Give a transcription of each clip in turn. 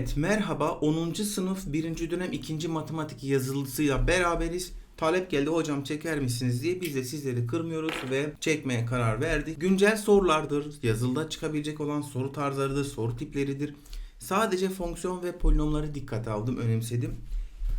Evet, merhaba 10. sınıf 1. dönem 2. matematik yazılısıyla beraberiz. Talep geldi hocam çeker misiniz diye biz de sizleri kırmıyoruz ve çekmeye karar verdik. Güncel sorulardır, yazılıda çıkabilecek olan soru tarzlarıdır, soru tipleridir. Sadece fonksiyon ve polinomları dikkate aldım, önemsedim.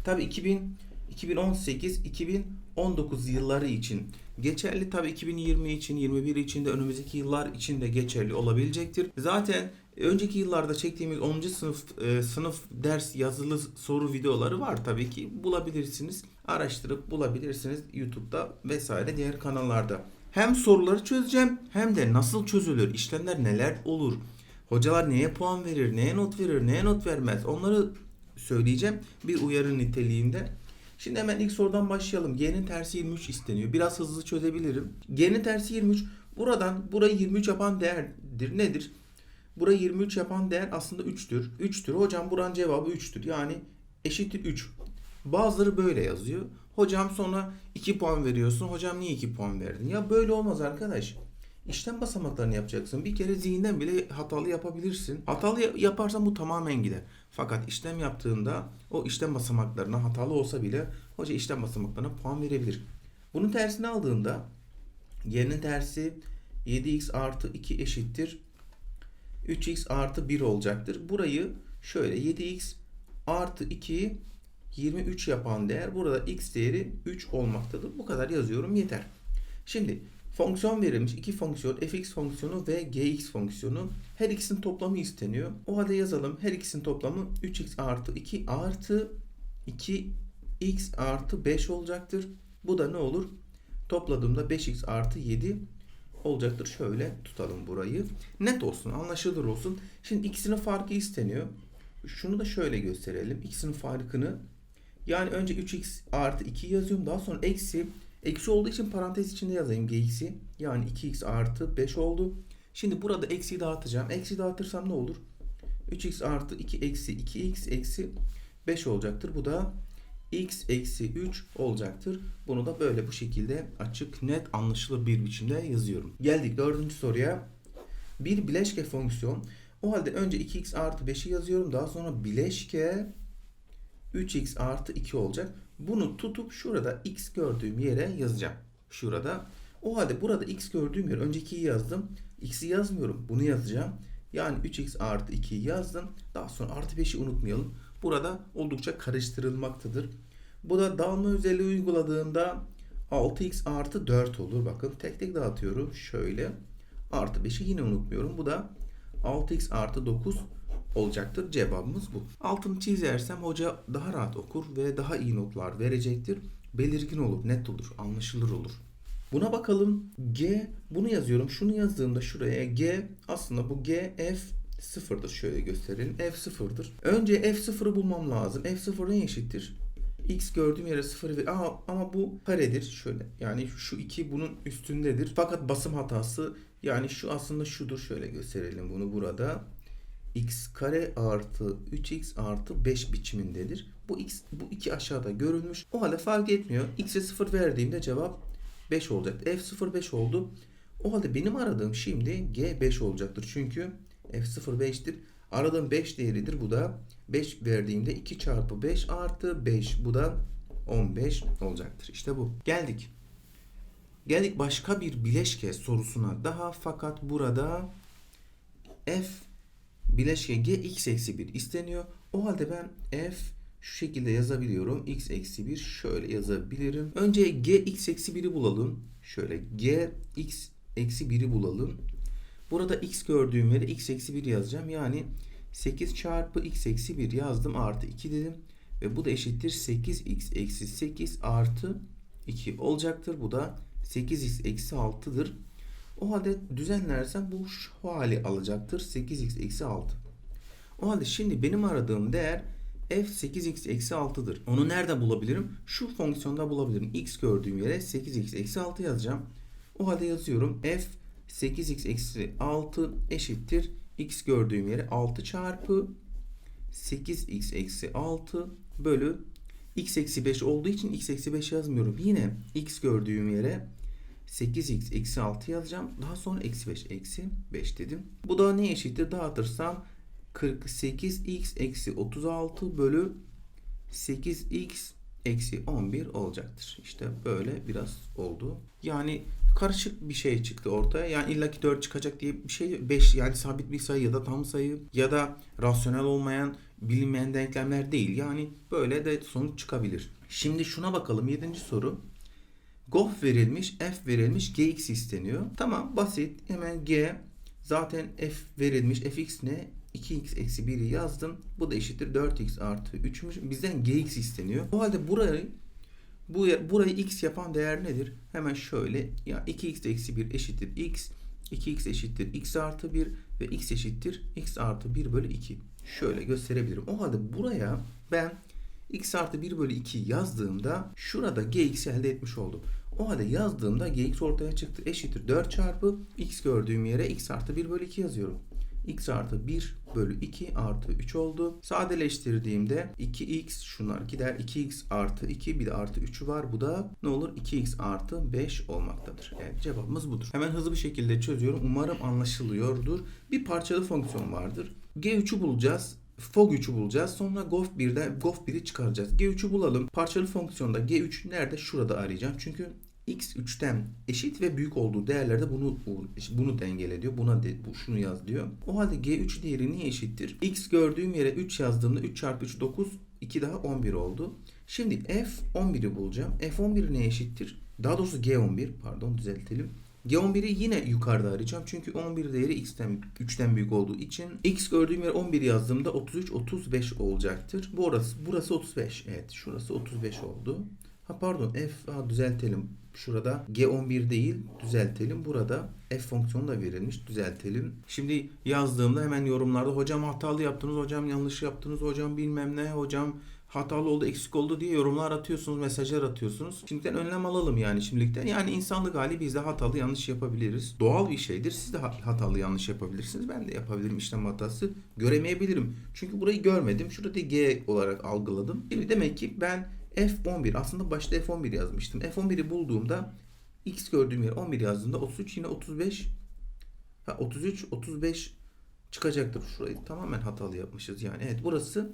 Tabi 2000, 2018, 2019 yılları için geçerli. Tabi 2020 için, 21 için de önümüzdeki yıllar için de geçerli olabilecektir. Zaten önceki yıllarda çektiğimiz 10. sınıf e, sınıf ders yazılı soru videoları var tabii ki bulabilirsiniz. Araştırıp bulabilirsiniz YouTube'da vesaire diğer kanallarda. Hem soruları çözeceğim hem de nasıl çözülür, işlemler neler olur, hocalar neye puan verir, neye not verir, neye not vermez onları söyleyeceğim bir uyarı niteliğinde. Şimdi hemen ilk sorudan başlayalım. G'nin tersi 23 isteniyor. Biraz hızlı çözebilirim. G'nin tersi 23. Buradan burayı 23 yapan değerdir. Nedir? Burayı 23 yapan değer aslında 3'tür. 3'tür. Hocam buranın cevabı 3'tür. Yani eşittir 3. Bazıları böyle yazıyor. Hocam sonra 2 puan veriyorsun. Hocam niye 2 puan verdin? Ya böyle olmaz arkadaş. İşlem basamaklarını yapacaksın. Bir kere zihinden bile hatalı yapabilirsin. Hatalı ya- yaparsan bu tamamen gider. Fakat işlem yaptığında o işlem basamaklarına hatalı olsa bile hoca işlem basamaklarına puan verebilir. Bunun tersini aldığında y'nin tersi 7x artı 2 eşittir 3x artı 1 olacaktır. Burayı şöyle 7x artı 2'yi 23 yapan değer burada x değeri 3 olmaktadır. Bu kadar yazıyorum yeter. Şimdi fonksiyon verilmiş. iki fonksiyon fx fonksiyonu ve gx fonksiyonu. Her ikisinin toplamı isteniyor. O halde yazalım. Her ikisinin toplamı 3x artı 2 artı 2x artı 5 olacaktır. Bu da ne olur? Topladığımda 5x artı 7 olacaktır. Şöyle tutalım burayı. Net olsun, anlaşılır olsun. Şimdi ikisinin farkı isteniyor. Şunu da şöyle gösterelim. İkisinin farkını yani önce 3x artı 2 yazıyorum. Daha sonra eksi. Eksi olduğu için parantez içinde yazayım gx'i. Yani 2x artı 5 oldu. Şimdi burada eksiyi dağıtacağım. Eksi dağıtırsam ne olur? 3x artı 2 eksi 2x eksi 5 olacaktır. Bu da x eksi 3 olacaktır. Bunu da böyle bu şekilde açık, net, anlaşılır bir biçimde yazıyorum. Geldik dördüncü soruya. Bir bileşke fonksiyon. O halde önce 2x artı 5'i yazıyorum. Daha sonra bileşke 3x artı 2 olacak. Bunu tutup şurada x gördüğüm yere yazacağım. Şurada. O halde burada x gördüğüm yer önce 2'yi yazdım. x'i yazmıyorum. Bunu yazacağım. Yani 3x artı 2'yi yazdım. Daha sonra artı 5'i unutmayalım. Burada oldukça karıştırılmaktadır. Bu da dağılma özelliği uyguladığında 6x artı 4 olur. Bakın tek tek dağıtıyorum. Şöyle. Artı 5'i yine unutmuyorum. Bu da 6x artı 9 olacaktır. Cevabımız bu. Altını çizersem hoca daha rahat okur ve daha iyi notlar verecektir. Belirgin olur, net olur, anlaşılır olur. Buna bakalım. G bunu yazıyorum. Şunu yazdığımda şuraya G aslında bu G F sıfırdır. Şöyle gösterelim. F sıfırdır. Önce F sıfırı bulmam lazım. F sıfır ne eşittir? X gördüğüm yere sıfır ver. Ama, ama bu karedir. Şöyle yani şu iki bunun üstündedir. Fakat basım hatası yani şu aslında şudur. Şöyle gösterelim bunu burada x kare artı 3x artı 5 biçimindedir. Bu x bu iki aşağıda görülmüş. O halde fark etmiyor. x'e 0 verdiğimde cevap 5 olacak. f 0 5 oldu. O halde benim aradığım şimdi g 5 olacaktır. Çünkü f 0 5'tir. Aradığım 5 değeridir. Bu da 5 verdiğimde 2 çarpı 5 artı 5. Bu da 15 olacaktır. İşte bu. Geldik. Geldik başka bir bileşke sorusuna daha fakat burada f bileşke g x eksi 1 isteniyor. O halde ben f şu şekilde yazabiliyorum. x eksi 1 şöyle yazabilirim. Önce g x eksi 1'i bulalım. Şöyle g x eksi 1'i bulalım. Burada x gördüğüm yere x eksi 1 yazacağım. Yani 8 çarpı x eksi 1 yazdım artı 2 dedim. Ve bu da eşittir 8x eksi 8 artı 2 olacaktır. Bu da 8x eksi 6'dır. O halde düzenlersem bu şu hali alacaktır. 8x eksi 6. O halde şimdi benim aradığım değer f 8x eksi 6'dır. Onu nerede bulabilirim? Şu fonksiyonda bulabilirim. x gördüğüm yere 8x eksi 6 yazacağım. O halde yazıyorum. f 8x eksi 6 eşittir. x gördüğüm yere 6 çarpı 8x eksi 6 bölü x eksi 5 olduğu için x eksi 5 yazmıyorum. Yine x gördüğüm yere 8x eksi 6 yazacağım. Daha sonra eksi 5 eksi 5 dedim. Bu da ne eşittir? Dağıtırsam 48x eksi 36 bölü 8x eksi 11 olacaktır. İşte böyle biraz oldu. Yani karışık bir şey çıktı ortaya. Yani illaki 4 çıkacak diye bir şey 5 yani sabit bir sayı ya da tam sayı ya da rasyonel olmayan bilinmeyen denklemler değil. Yani böyle de sonuç çıkabilir. Şimdi şuna bakalım 7. soru. Gof verilmiş, f verilmiş, gx isteniyor. Tamam basit. Hemen g zaten f verilmiş. fx ne? 2x eksi 1'i yazdım. Bu da eşittir 4x artı 3'müş. Bizden gx isteniyor. O halde burayı bu burayı x yapan değer nedir? Hemen şöyle ya 2x eksi 1 eşittir x 2x eşittir x artı 1 ve x eşittir x artı 1 bölü 2. Şöyle gösterebilirim. O halde buraya ben x artı 1 bölü 2 yazdığımda şurada gx elde etmiş oldum. O halde yazdığımda gx ortaya çıktı. Eşittir 4 çarpı x gördüğüm yere x artı 1 bölü 2 yazıyorum. X artı 1 bölü 2 artı 3 oldu. Sadeleştirdiğimde 2x şunlar gider. 2x artı 2 bir de artı 3'ü var. Bu da ne olur? 2x artı 5 olmaktadır. Evet cevabımız budur. Hemen hızlı bir şekilde çözüyorum. Umarım anlaşılıyordur. Bir parçalı fonksiyon vardır. G3'ü bulacağız. Fog 3'ü bulacağız. Sonra Gof 1'den Gof 1'i çıkaracağız. G3'ü bulalım. Parçalı fonksiyonda G3 nerede? Şurada arayacağım. Çünkü x 3'ten eşit ve büyük olduğu değerlerde bunu bunu dengele diyor. Buna de, bu şunu yaz diyor. O halde G3 değeri niye eşittir? X gördüğüm yere 3 yazdığımda 3 çarpı 3 9 2 daha 11 oldu. Şimdi F 11'i bulacağım. F 11 neye eşittir? Daha doğrusu G11 pardon düzeltelim. G11'i yine yukarıda arayacağım. Çünkü 11 değeri x'ten 3'ten büyük olduğu için x gördüğüm yer 11 yazdığımda 33 35 olacaktır. Burası burası 35. Evet, şurası 35 oldu. Ha pardon F ha, düzeltelim. Şurada G11 değil düzeltelim. Burada F fonksiyonu da verilmiş düzeltelim. Şimdi yazdığımda hemen yorumlarda hocam hatalı yaptınız, hocam yanlış yaptınız, hocam bilmem ne, hocam hatalı oldu, eksik oldu diye yorumlar atıyorsunuz, mesajlar atıyorsunuz. Şimdiden önlem alalım yani şimdilikten. Yani insanlık hali biz de hatalı yanlış yapabiliriz. Doğal bir şeydir. Siz de hatalı yanlış yapabilirsiniz. Ben de yapabilirim işlem hatası. Göremeyebilirim. Çünkü burayı görmedim. Şurada G olarak algıladım. Şimdi demek ki ben F11 aslında başta F11 yazmıştım. F11'i bulduğumda X gördüğüm yer 11 yazdığımda 33 yine 35 ha, 33 35 çıkacaktır şurayı. Tamamen hatalı yapmışız yani. Evet burası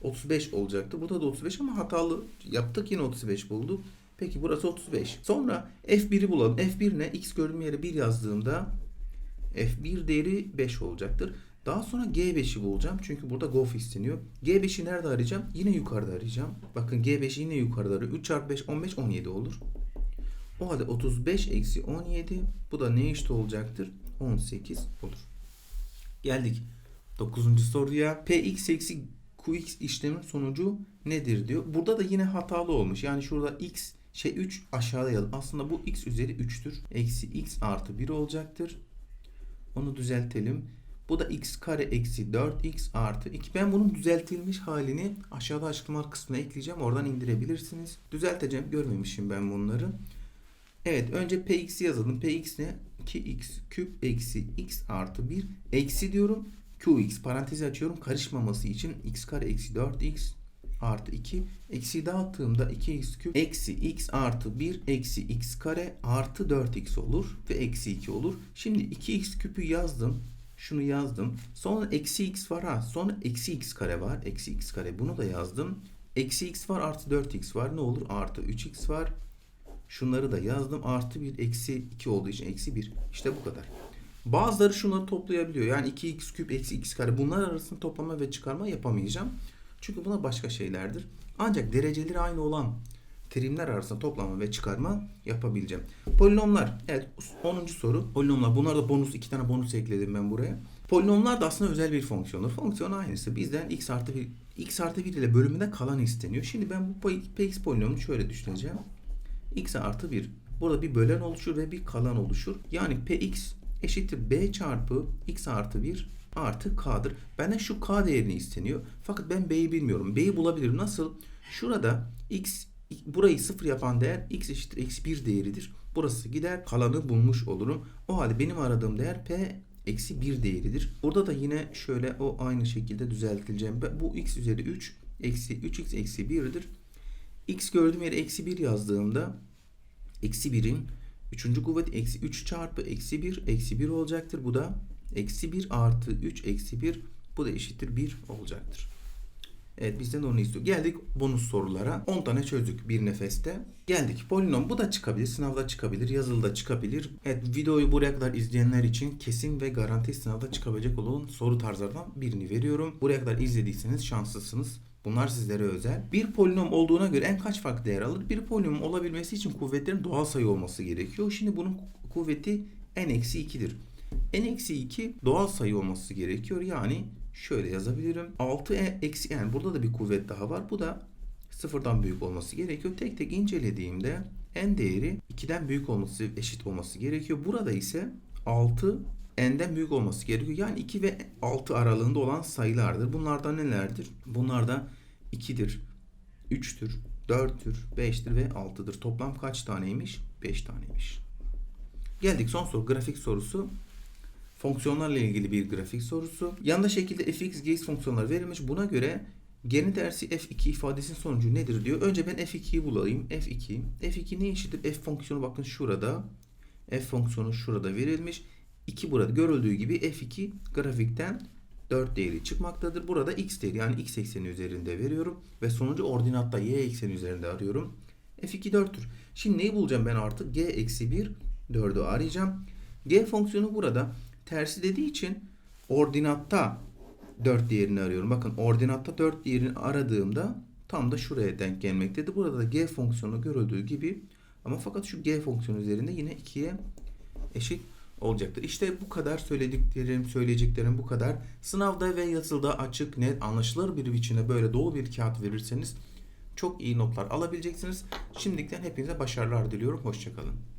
35 olacaktı. Burada da 35 ama hatalı yaptık yine 35 bulduk. Peki burası 35. Sonra F1'i bulalım. F1 ne? X gördüğüm yere 1 yazdığımda F1 değeri 5 olacaktır. Daha sonra G5'i bulacağım. Çünkü burada gof isteniyor. G5'i nerede arayacağım? Yine yukarıda arayacağım. Bakın G5'i yine yukarıda arıyor. 3 çarpı 5 15 17 olur. O halde 35 eksi 17 bu da ne eşit olacaktır? 18 olur. Geldik 9. soruya. Px eksi Qx işlemin sonucu nedir diyor. Burada da yine hatalı olmuş. Yani şurada x şey 3 aşağıda yazdım. Aslında bu x üzeri 3'tür. Eksi x artı 1 olacaktır. Onu düzeltelim. Bu da x kare eksi 4x artı 2. Ben bunun düzeltilmiş halini aşağıda açıklama kısmına ekleyeceğim. Oradan indirebilirsiniz. Düzelteceğim. Görmemişim ben bunları. Evet önce px'i yazalım. px ne? 2x küp eksi x artı 1 eksi diyorum. qx parantezi açıyorum karışmaması için x kare eksi 4x artı 2 eksi dağıttığımda 2x küp eksi x artı 1 eksi x kare artı 4x olur ve eksi 2 olur. Şimdi 2x küpü yazdım. Şunu yazdım. Sonra eksi x var ha. Sonra eksi x kare var. Eksi x kare. Bunu da yazdım. Eksi x var artı 4x var. Ne olur? Artı 3x var. Şunları da yazdım. Artı 1 eksi 2 olduğu için eksi 1. İşte bu kadar. Bazıları şunları toplayabiliyor. Yani 2x küp eksi x kare. Bunlar arasında toplama ve çıkarma yapamayacağım. Çünkü buna başka şeylerdir. Ancak dereceleri aynı olan terimler arasında toplama ve çıkarma yapabileceğim. Polinomlar. Evet 10. soru. Polinomlar. Bunlar da bonus. iki tane bonus ekledim ben buraya. Polinomlar da aslında özel bir fonksiyondur. Fonksiyon aynısı. Bizden x artı 1, x artı 1 ile bölümünde kalan isteniyor. Şimdi ben bu px polinomunu şöyle düşüneceğim. x artı 1. Burada bir bölen oluşur ve bir kalan oluşur. Yani px eşittir b çarpı x artı 1 artı k'dır. Benden şu k değerini isteniyor. Fakat ben b'yi bilmiyorum. B'yi bulabilirim. Nasıl? Şurada x burayı sıfır yapan değer x eşittir eksi 1 değeridir. Burası gider kalanı bulmuş olurum. O halde benim aradığım değer p eksi 1 değeridir. Burada da yine şöyle o aynı şekilde düzeltileceğim. Bu x üzeri 3 eksi 3x eksi 1'dir. x gördüğüm yere eksi 1 yazdığımda eksi 1'in 3. kuvvet eksi 3 çarpı eksi 1 eksi 1 olacaktır. Bu da eksi 1 artı 3 eksi 1 Bu da eşittir 1 olacaktır. Evet bizden onu istiyor. Geldik bonus sorulara. 10 tane çözdük bir nefeste. Geldik polinom bu da çıkabilir. Sınavda çıkabilir. Yazılıda çıkabilir. Evet videoyu buraya kadar izleyenler için kesin ve garanti sınavda çıkabilecek olan soru tarzlardan birini veriyorum. Buraya kadar izlediyseniz şanslısınız. Bunlar sizlere özel. Bir polinom olduğuna göre en kaç farklı değer alır? Bir polinom olabilmesi için kuvvetlerin doğal sayı olması gerekiyor. Şimdi bunun kuvveti n-2'dir. n-2 doğal sayı olması gerekiyor. Yani şöyle yazabilirim. 6 e eksi yani burada da bir kuvvet daha var. Bu da sıfırdan büyük olması gerekiyor. Tek tek incelediğimde n değeri 2'den büyük olması eşit olması gerekiyor. Burada ise 6 n'den büyük olması gerekiyor. Yani 2 ve 6 aralığında olan sayılardır. Bunlardan nelerdir? Bunlar da 2'dir, 3'tür, 4'tür, 5'tir ve 6'dır. Toplam kaç taneymiş? 5 taneymiş. Geldik son soru grafik sorusu. Fonksiyonlarla ilgili bir grafik sorusu. Yanda şekilde fx, gx fonksiyonları verilmiş. Buna göre g'nin tersi f2 ifadesinin sonucu nedir diyor. Önce ben f2'yi bulayım. f2. f2 ne eşittir? f fonksiyonu bakın şurada. f fonksiyonu şurada verilmiş. 2 burada görüldüğü gibi f2 grafikten 4 değeri çıkmaktadır. Burada x değeri yani x ekseni üzerinde veriyorum. Ve sonucu ordinatta y ekseni üzerinde arıyorum. f2 4'tür. Şimdi neyi bulacağım ben artık? g eksi 1 4'ü arayacağım. g fonksiyonu burada tersi dediği için ordinatta 4 değerini arıyorum. Bakın ordinatta 4 değerini aradığımda tam da şuraya denk gelmektedir. Burada da g fonksiyonu görüldüğü gibi ama fakat şu g fonksiyonu üzerinde yine 2'ye eşit olacaktır. İşte bu kadar söylediklerim, söyleyeceklerim bu kadar. Sınavda ve yazılıda açık, net, anlaşılır bir biçimde böyle dolu bir kağıt verirseniz çok iyi notlar alabileceksiniz. Şimdiden hepinize başarılar diliyorum. Hoşçakalın.